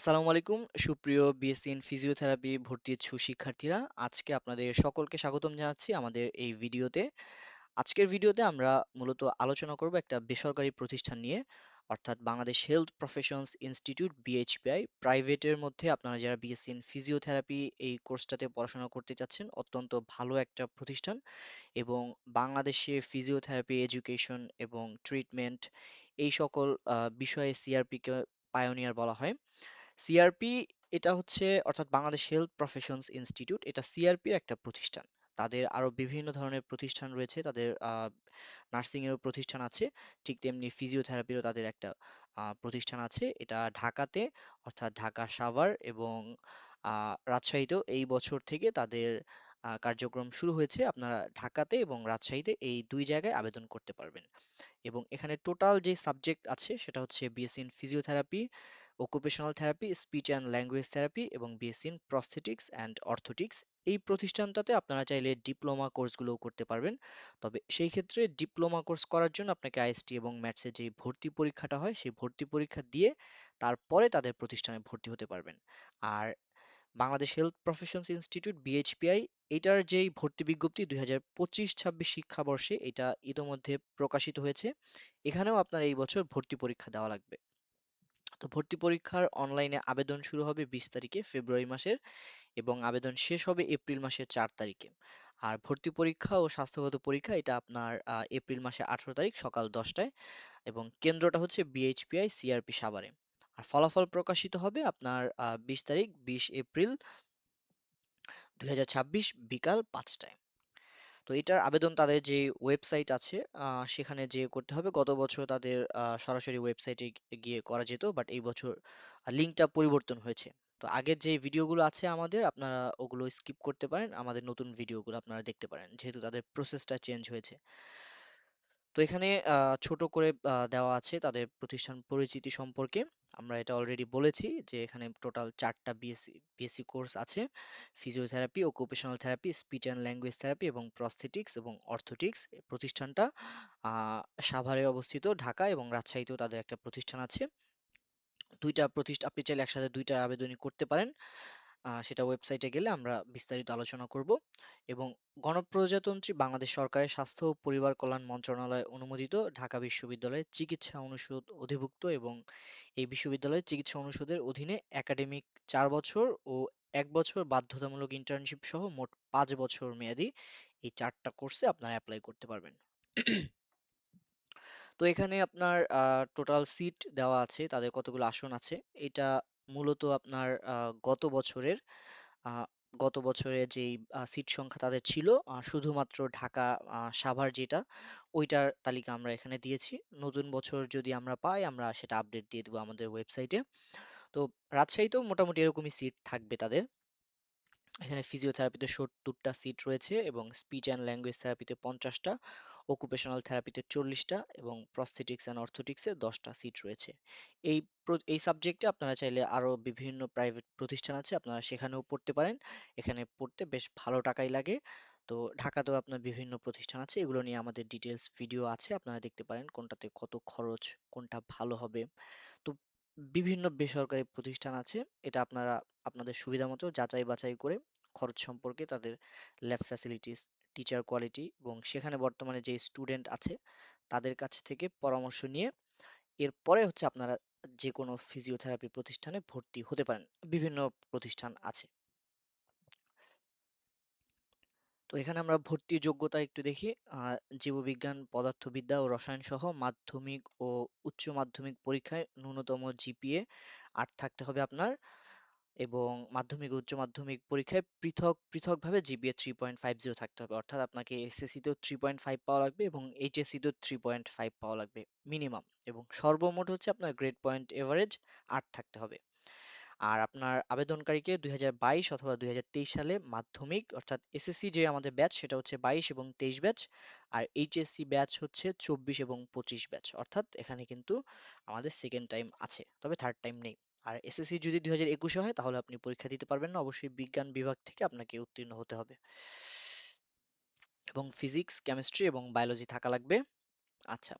আসসালামু আলাইকুম। সুপ্রিয় বিএসসি ইন ফিজিওথেরাপি ভর্তি ইচ্ছুক শিক্ষার্থীরা, আজকে আপনাদের সকলকে স্বাগতম জানাচ্ছি আমাদের এই ভিডিওতে। আজকের ভিডিওতে আমরা মূলত আলোচনা করব একটা বেসরকারি প্রতিষ্ঠান নিয়ে, অর্থাৎ Bangladesh health professions institute BHPI প্রাইভেটের মধ্যে আপনারা যারা বিএসসি ইন ফিজিওথেরাপি এই কোর্সটাতে পড়াশোনা করতে চাচ্ছেন, অত্যন্ত ভালো একটা প্রতিষ্ঠান এবং বাংলাদেশে ফিজিওথেরাপি এডুকেশন এবং ট্রিটমেন্ট এই সকল বিষয়ে সিআরপি কে পায়োনিয়ার বলা হয়। সিআরপি এটা হচ্ছে অর্থাৎ বাংলাদেশ হেলথ প্রফেশনস ইনস্টিটিউট এটা সিআরপির একটা প্রতিষ্ঠান। তাদের আরও বিভিন্ন ধরনের প্রতিষ্ঠান রয়েছে, তাদের নার্সিং এরও প্রতিষ্ঠান আছে, ঠিক তেমনি ফিজিওথেরাপিরও তাদের একটা প্রতিষ্ঠান আছে। এটা ঢাকাতে, অর্থাৎ ঢাকা সাভার এবং রাজশাহীতেও এই বছর থেকে তাদের কার্যক্রম শুরু হয়েছে। আপনারা ঢাকাতে এবং রাজশাহীতে এই দুই জায়গায় আবেদন করতে পারবেন। এবং এখানে টোটাল যে সাবজেক্ট আছে সেটা হচ্ছে BSc in physiotherapy occupational therapy speech and language therapy এবং BSc in prosthetics and orthotics এই প্রতিষ্ঠানটাতে আপনারা চাইলে ডিপ্লোমা কোর্সগুলোও করতে পারবেন। তবে সেই ক্ষেত্রে ডিপ্লোমা কোর্স করার জন্য আপনাকে আইএসটি এবং ম্যাথসের যে ভর্তি পরীক্ষাটা হয়, সেই ভর্তি পরীক্ষা দিয়ে তারপরে তাদের প্রতিষ্ঠানে ভর্তি হতে পারবেন। আর Bangladesh health professions institute BHPI এটার যেই ভর্তি বিজ্ঞপ্তি দুই হাজার পঁচিশ ছাব্বিশ শিক্ষাবর্ষে, এটা ইতোমধ্যে প্রকাশিত হয়েছে। এখানেও আপনার এই বছর ভর্তি পরীক্ষা দেওয়া লাগবে। তো ভর্তি পরীক্ষার অনলাইনে আবেদন শুরু হবে বিশ তারিখে, ফেব্রুয়ারি মাসের এবং আবেদন শেষ হবে এপ্রিল মাসের চার তারিখে। আর ভর্তি পরীক্ষা ও স্বাস্থ্যগত পরীক্ষা এটা আপনার এপ্রিল মাসে আঠারো তারিখ সকাল দশটায় এবং কেন্দ্রটা হচ্ছে বিএইচপিআই সিআরপি সাভারে। আর ফলাফল প্রকাশিত হবে আপনার বিশ তারিখ, বিশ এপ্রিল দুই হাজার ছাব্বিশ বিকাল পাঁচটায়। তো এটার আবেদন তাদের যে ওয়েবসাইট আছে সেখানে যে করতে হবে। গত বছর তাদের সরাসরি ওয়েবসাইটে গিয়ে করা যেত বাট এই বছর লিঙ্কটা পরিবর্তন হয়েছে। তো আগের যে ভিডিওগুলো আছে আমাদের, আপনারা ওগুলো স্কিপ করতে পারেন। আমাদের নতুন ভিডিওগুলো আপনারা দেখতে পারেন, যেহেতু তাদের প্রসেসটা চেঞ্জ হয়েছে। এখানে ছোট করে দেওয়া আছে তাদের প্রতিষ্ঠান পরিচিতি সম্পর্কে। আমরা এটা অলরেডি বলেছি যে এখানে টোটাল চারটা বিএসসি বিএসসি কোর্স আছে। Physiotherapy occupational therapy speech and language therapy এবং প্রস্থেটিক্স এবং অর্থোটিক্স প্রতিষ্ঠানটা সাভারে অবস্থিত, ঢাকা এবং রাজশাহীতেও তাদের একটা প্রতিষ্ঠান আছে। দুইটা প্রতিষ্ঠান আপনি চাইলে একসাথে দুইটা আবেদনই করতে পারেন। সেটা ওয়েবসাইটে গেলে আমরা বিস্তারিত আলোচনা করব এবং গণপ্রজাতন্ত্রী বাংলাদেশ সরকারের স্বাস্থ্য ও পরিবার কল্যাণ মন্ত্রণালয় অনুমোদিত ঢাকা বিশ্ববিদ্যালয়ের চিকিৎসা অনুষদ অধিভুক্ত এবং এই বিশ্ববিদ্যালয়ের চিকিৎসা অনুষদের অধীনে একাডেমিক চার বছর ও এক বছর বাধ্যতামূলক ইন্টার্নশিপ সহ মোট পাঁচ বছর মেয়াদি এই চারটা কোর্সে আপনারা অ্যাপ্লাই করতে পারবেন। তো এখানে আপনার টোটাল সিট দেওয়া আছে, তাদের কতগুলো আসন আছে। এটা মূলত আপনার গত বছরের গত বছরে যেই সিট সংখ্যা তাদের ছিল শুধুমাত্র ঢাকা সাভার যেটা, ওইটার তালিকা আমরা এখানে দিয়েছি। নতুন বছর যদি আমরা পাই, আমরা সেটা আপডেট দিয়ে দেবো আমাদের ওয়েবসাইটে তো রাজশাহী রাজশাহীতেও মোটামুটি এরকমই সিট থাকবে তাদের। এখানে ফিজিওথেরাপিতে সত্তরটা সিট রয়েছে এবং স্পিচ অ্যান্ড ল্যাঙ্গুয়েজ থেরাপিতে পঞ্চাশটা। অকুপেশনাল থেরাপিতে চল্লিশটা এবং প্রস্থেটিক্স অ্যান্ড অর্থোটিক্সে দশটা সিট রয়েছে। এই এই সাবজেক্টে আপনারা চাইলে আরও বিভিন্ন প্রাইভেট প্রতিষ্ঠান আছে, আপনারা সেখানেও পড়তে পারেন। এখানে পড়তে বেশ ভালো টাকাই লাগে। তো ঢাকাতেও আপনার বিভিন্ন প্রতিষ্ঠান আছে, এগুলো নিয়ে আমাদের ডিটেলস ভিডিও আছে, আপনারা দেখতে পারেন কোনটাতে কত খরচ, কোনটা ভালো হবে। তো বিভিন্ন বেসরকারি প্রতিষ্ঠান আছে, এটা আপনারা, আপনাদের সুবিধা মতো যাচাই বাছাই করে খরচ সম্পর্কে তাদের ল্যাব ফ্যাসিলিটিস টিচার কোয়ালিটি এবং সেখানে বর্তমানে যে স্টুডেন্ট আছে, তাদের কাছ থেকে পরামর্শ নিয়ে এরপরে হচ্ছে আপনারা যে কোনো ফিজিওথেরাপি প্রতিষ্ঠানে ভর্তি হতে পারেন, বিভিন্ন প্রতিষ্ঠান আছে। তো এখানে আমরা ভর্তি যোগ্যতা একটু দেখি জীববিজ্ঞান, পদার্থবিদ্যা ও রসায়ন সহ মাধ্যমিক ও উচ্চ মাধ্যমিক পরীক্ষায় ন্যূনতম জিপিএ আট থাকতে হবে আপনার। এবং মাধ্যমিক, উচ্চ মাধ্যমিক পরীক্ষায় পৃথক, পৃথকভাবে GPA three point five zero থাকতে হবে। অর্থাৎ আপনাকে এসএসসি তেও থ্রি পয়েন্ট ফাইভ পাওয়া লাগবে এবং এইচএসসি তেও থ্রি পয়েন্ট ফাইভ পাওয়া লাগবে মিনিমাম এবং সর্বমোট হচ্ছে আপনার গ্রেড পয়েন্ট এভারেজ আট থাকতে হবে। আর আপনার আবেদনকারীকে দুই হাজার বাইশ অথবা দুই হাজার তেইশ সালে মাধ্যমিক অর্থাৎ এসএসসি যে আমাদের ব্যাচ সেটা হচ্ছে বাইশ এবং তেইশ ব্যাচ আর এইচএসসি ব্যাচ হচ্ছে চব্বিশ এবং পঁচিশ ব্যাচ অর্থাৎ এখানে কিন্তু আমাদের সেকেন্ড টাইম আছে, তবে থার্ড টাইম নেই। আর এসএসসি যদি দুই হাজার একুশে হয়, তাহলে আপনি পরীক্ষা দিতে পারবেন না। অবশ্যই বিজ্ঞান বিভাগ থেকে আপনাকে উত্তীর্ণ হতে হবে। এবং ফিজিক্স কেমিস্ট্রি এবং বায়োলজি থাকা লাগবে। আচ্ছা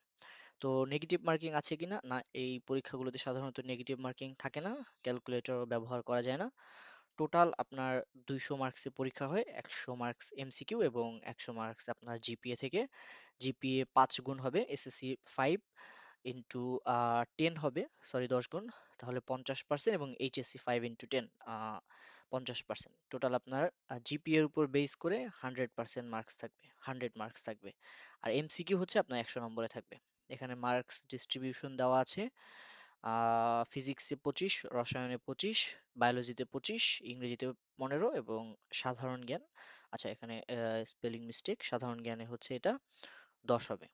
তো নেগেটিভ মার্কিং আছে কিনা? না, এই পরীক্ষাগুলোতে সাধারণত নেগেটিভ মার্কিং থাকে না ক্যালকুলেটর ব্যবহার করা যায় না। টোটাল আপনার দুইশো মার্কসের পরীক্ষা হয়, একশো মার্কস এমসিকিউ এবং একশো মার্কস আপনার জিপিএ থেকে। জিপিএ পাঁচ গুণ হবে এসএসসি ফাইভ ইন্টু টেন হবে সরি দশ গুণ, তাহলে পঞ্চাশ পার্সেন্ট এবং এইচএসসি ফাইভ ইন্টু টেন পঞ্চাশ পার্সেন্ট টোটাল আপনার জিপিএ এর উপর বেস করে হান্ড্রেড পার্সেন্ট মার্কস থাকবে হান্ড্রেড মার্কস থাকবে। আর এমসিকিউ হচ্ছে আপনার একশো নম্বরে থাকবে। এখানে মার্কস ডিস্ট্রিবিউশন দেওয়া আছে ফিজিক্সে পঁচিশ, রসায়নে পঁচিশ বায়োলজিতে পঁচিশ, ইংরেজিতে পনেরো এবং সাধারণ জ্ঞান আচ্ছা এখানে স্পেলিং মিস্টেক সাধারণ জ্ঞানে হচ্ছে এটা দশ হবে।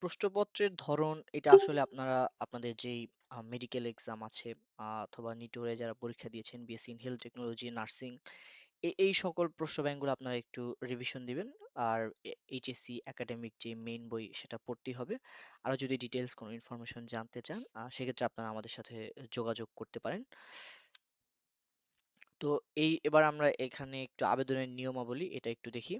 প্রশ্নপত্রের ধরন, এটা আসলে আপনারা, আপনাদের যেই মেডিকেল এক্সাম আছে অথবা নিটোরে যারা পরীক্ষা দিয়েছেন BSc in health technology nursing এই এই সকল প্রশ্ন ব্যাংকগুলো আপনারা একটু রিভিশন দিবেন। আর এইচএসসি একাডেমিক যে মেইন বই, সেটা পড়তেই হবে। আরও যদি ডিটেলস কোনো ইনফরমেশন জানতে চান সেক্ষেত্রে আপনারা আমাদের সাথে যোগাযোগ করতে পারেন। তো এই, এবার আমরা এখানে একটু আবেদনের নিয়মাবলী, এটা একটু দেখি।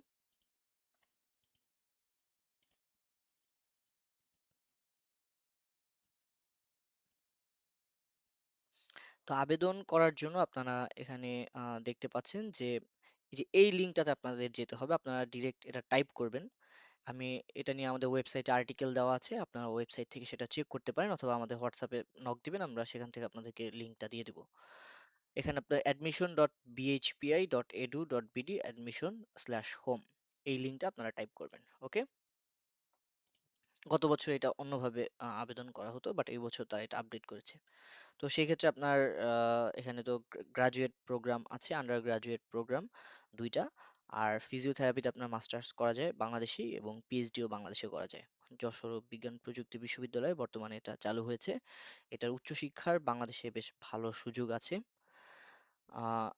তো আবেদন করার জন্য আপনারা এখানে আহ, দেখতে পাচ্ছেন যে এই যে এই লিঙ্কটাতে আপনাদের যেতে হবে। আপনারা ডিরেক্ট এটা টাইপ করবেন। আমি এটা নিয়ে আমাদের ওয়েবসাইটে আর্টিকেল দেওয়া আছে। আপনারা ওয়েবসাইট থেকে সেটা চেক করতে পারেন অথবা আমাদের হোয়াটসঅ্যাপে নক দিবেন আমরা সেখান থেকে আপনাদেরকে লিঙ্কটা দিয়ে দেবো। এখানে আপনার admission dot BHPI dot edu dot BD admission slash home এই লিঙ্কটা আপনারা টাইপ করবেন ওকে? গত বছর এটা অন্যভাবে আহ, আবেদন করা হতো বাট এই বছর তারা এটা আপডেট করেছে। তো সেই ক্ষেত্রে আপনার এখানে তো গ্রাজুয়েট প্রোগ্রাম আছে আন্ডার গ্রাজুয়েট প্রোগ্রাম দুইটা। আর ফিজিওথেরাপিতে আপনার মাস্টার্স করা যায় বাংলাদেশি এবং পিএইচডিও বাংলাদেশে করা যায়। যশোর বিজ্ঞান প্রযুক্তি বিশ্ববিদ্যালয়ে বর্তমানে এটা চালু হয়েছে। এটার উচ্চশিক্ষার বাংলাদেশে বেশ ভালো সুযোগ আছে।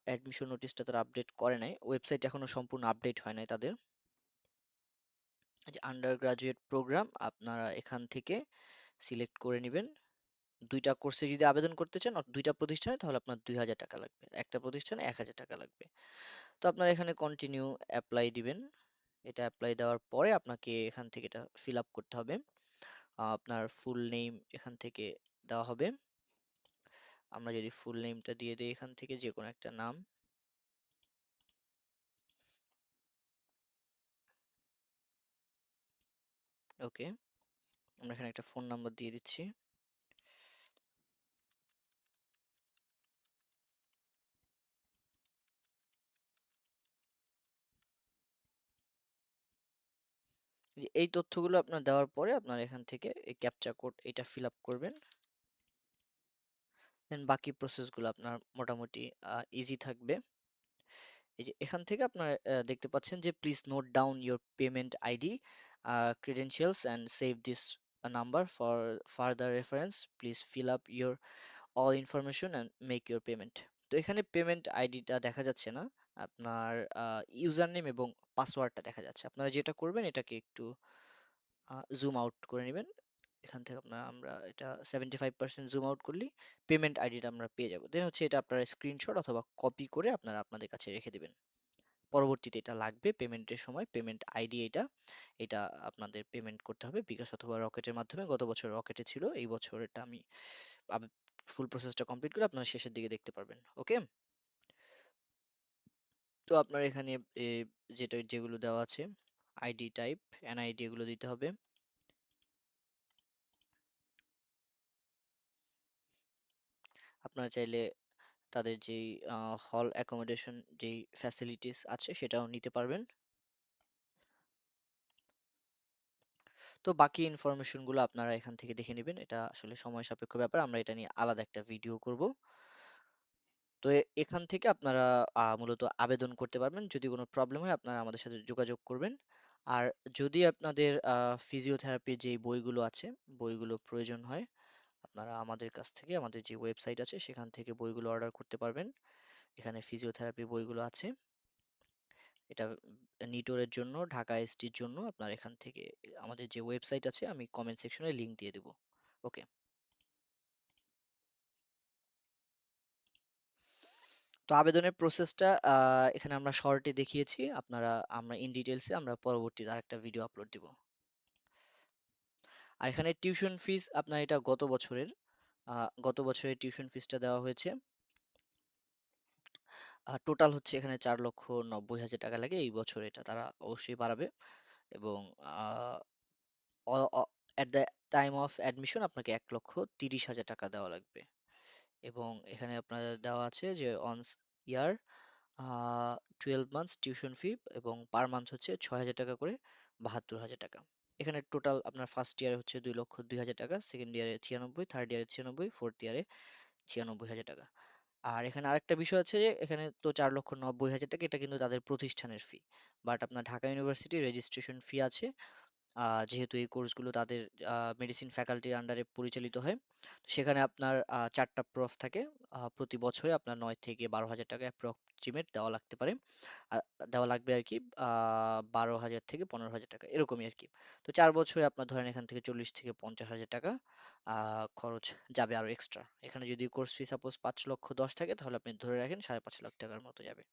অ্যাডমিশন নোটিশটা তারা আপডেট করে নাই। ওয়েবসাইট এখনও সম্পূর্ণ আপডেট হয় নাই তাদের। আন্ডার গ্রাজুয়েট প্রোগ্রাম আপনারা এখান থেকে সিলেক্ট করে নেবেন। দুইটা কোর্সে যদি আবেদন করতে চান দুইটা প্রতিষ্ঠানে, তাহলে আপনার দুই হাজার টাকা লাগবে। একটা প্রতিষ্ঠানে এক হাজার টাকা লাগবে। তো আপনার এখানে কন্টিনিউ অ্যাপ্লাই দিবেন। এটা অ্যাপ্লাই দেওয়ার পরে আপনাকে এখান থেকে এটা ফিল আপ করতে হবে। আপনার ফুল নেম এখান থেকে দেওয়া হবে। আমরা যদি ফুল নেমটা দিয়ে দিই এখান থেকে যে কোনো একটা নাম। ওকে আমরা এখানে একটা ফোন নাম্বার দিয়ে দিচ্ছি। এই তথ্যগুলো আপনার দেওয়ার পরে আপনার এখান থেকে এই ক্যাপচা কোড এটা ফিল আপ করবেন। দেন বাকি প্রসেসগুলো আপনার মোটামুটি ইজি থাকবে। এই যে এখান থেকে আপনার দেখতে পাচ্ছেন যে please note down your payment ID and save this uh, number for further reference. Please fill up your all information and make your payment. তো এখানে পেমেন্ট আইডিটা দেখা যাচ্ছে না। আপনার ইউজার নেম এবং পাসওয়ার্ডটা দেখা যাচ্ছে। আপনারা যেটা করবেন এটাকে একটু জুম আউট করে নেবেন। এখান থেকে আপনার, আমরা এটা seventy five percent zoom out করলেই পেমেন্ট আইডিটা আমরা পেয়ে যাব। দেন হচ্ছে এটা আপনারা স্ক্রিনশট অথবা কপি করে আপনারা আপনাদের কাছে রেখে দেবেন। পরবর্তীতে এটা লাগবে পেমেন্টের সময় পেমেন্ট আইডি এটা এটা আপনাদের পেমেন্ট করতে হবে। বিকাশ অথবা রকেটের মাধ্যমে, গত বছর রকেটে ছিল, এই বছর এটা আমি ফুল প্রসেসটা কমপ্লিট করে আপনারা শেষের দিকে দেখতে পারবেন। ওকে তো আপনার এখানে যেটা, যেগুলো দেওয়া আছে আইডি টাইপ এনআইডি এগুলো দিতে হবে। আপনারা চাইলে তাদের যেই হল অ্যাকোমোডেশন যে ফ্যাসিলিটিস আছে সেটাও নিতে পারবেন। তো বাকি ইনফরমেশনগুলো আপনারা এখান থেকে দেখে নেবেন। এটা আসলে সময় সাপেক্ষ ব্যাপার। আমরা এটা নিয়ে আলাদা একটা ভিডিও করব। তো এখান থেকে আপনারা আহ, মূলত আবেদন করতে পারবেন। যদি কোনো প্রবলেম হয় আপনারা আমাদের সাথে যোগাযোগ করবেন। আর যদি আপনাদের ফিজিওথেরাপির যে বইগুলো আছে বইগুলো প্রয়োজন হয় আপনারা আমাদের কাছ থেকে আমাদের যে ওয়েবসাইট আছে সেখান থেকে বইগুলো অর্ডার করতে পারবেন। এখানে ফিজিওথেরাপি বইগুলো আছে। এটা নিটোরের জন্য ঢাকা এসটির জন্য আপনার এখান থেকে আমাদের যে ওয়েবসাইট আছে আমি কমেন্ট সেকশনে লিংক দিয়ে দেবো। ওকে তো আবেদনের প্রসেসটা এখানে আমরা শর্টে দেখিয়েছি। আপনারা আমরা ইন ডিটেলসে আমরা পরবর্তীতে আরেকটা ভিডিও আপলোড দিব। আর এখানে টিউশন ফিস আপনার এটা গত বছরের আহ, গত বছরের টিউশন ফিসটা দেওয়া হয়েছে। টোটাল হচ্ছে এখানে চার লক্ষ নব্বই হাজার টাকা লাগে। এই বছর এটা তারা অবশ্যই বাড়াবে। এবং at the time of admission আপনাকে এক লক্ষ তিরিশ হাজার টাকা দেওয়া লাগবে। এবং এখানে আপনাদের দেওয়া আছে যে on year twelve months tuition fee এবং পার মান্থ হচ্ছে ছয় হাজার টাকা করে বাহাত্তর হাজার টাকা। এখানে টোটাল আপনার ফার্স্ট ইয়ারে হচ্ছে দুই লক্ষ দুই হাজার টাকা সেকেন্ড ইয়ারে ছিয়ানব্বই থার্ড ইয়ারে ছিয়ানব্বই ফোর্থ ইয়ারে ছিয়ানব্বই হাজার টাকা। আর এখানে আরেকটা বিষয় আছে যে এখানে তো চার লক্ষ নব্বই হাজার টাকা, এটা কিন্তু তাদের প্রতিষ্ঠানের ফি বাট আপনার ঢাকা ইউনিভার্সিটি রেজিস্ট্রেশন ফি আছে। যেহেতু এই কোর্সগুলো তাদের মেডিসিন ফ্যাকাল্টির আন্ডারে পরিচালিত হয় সেখানে আপনার চারটা প্রফ থাকে। প্রতি বছরে আপনার নয় থেকে বারো হাজার টাকা অ্যাপ্রক্সিমেট দেওয়া লাগতে পারে। দেওয়া লাগবে আর কি বারো হাজার থেকে পনেরো হাজার টাকা, এরকমই আর কি। তো চার বছরে আপনার ধরেন এখান থেকে চল্লিশ থেকে পঞ্চাশ হাজার টাকা খরচ যাবে আরও এক্সট্রা এখানে যদি কোর্স ফি সাপোজ পাঁচ লক্ষ দশ থাকে, তাহলে আপনি ধরে রাখেন সাড়ে পাঁচ লাখ টাকার মতো যাবে।